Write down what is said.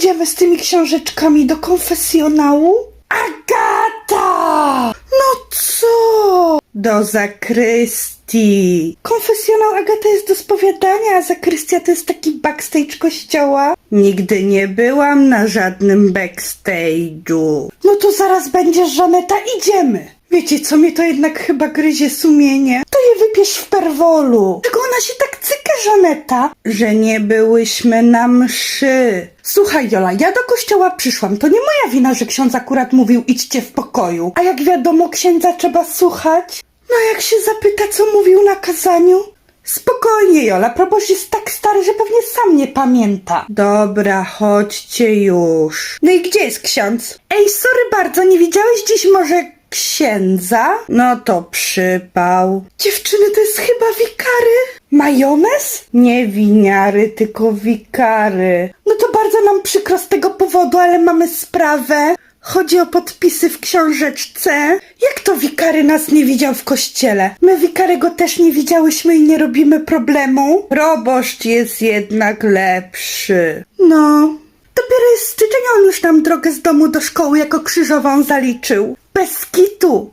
idziemy z tymi książeczkami do konfesjonału? Agata! No co? Do zakrystii. Konfesjonał Agata jest do spowiadania, a zakrystia to jest taki backstage kościoła. Nigdy nie byłam na żadnym backstage'u. No to zaraz będziesz, Żaneta, idziemy. Wiecie co, mnie to jednak chyba gryzie sumienie. Wypiesz w perwolu. Czego ona się tak cyka, Żaneta? Że nie byłyśmy na mszy. Słuchaj, Jola, ja do kościoła przyszłam. To nie moja wina, że ksiądz akurat mówił idźcie w pokoju. A jak wiadomo, księdza trzeba słuchać. No jak się zapyta, co mówił na kazaniu? Spokojnie, Jola, proboszcz jest tak stary, że pewnie sam nie pamięta. Dobra, chodźcie już. No i gdzie jest ksiądz? Ej, sorry bardzo, nie widziałeś dziś może księdza? No to przypał. Dziewczyny, to jest chyba wikary. Majonez? Nie winiary, tylko wikary. No to bardzo nam przykro z tego powodu, ale mamy sprawę. Chodzi o podpisy w książeczce. Jak to wikary nas nie widział w kościele? My wikary go też nie widziałyśmy i nie robimy problemu. Proboszcz jest jednak lepszy. No. Dopiero jest on już nam drogę z domu do szkoły jako krzyżową zaliczył. Bez kitu.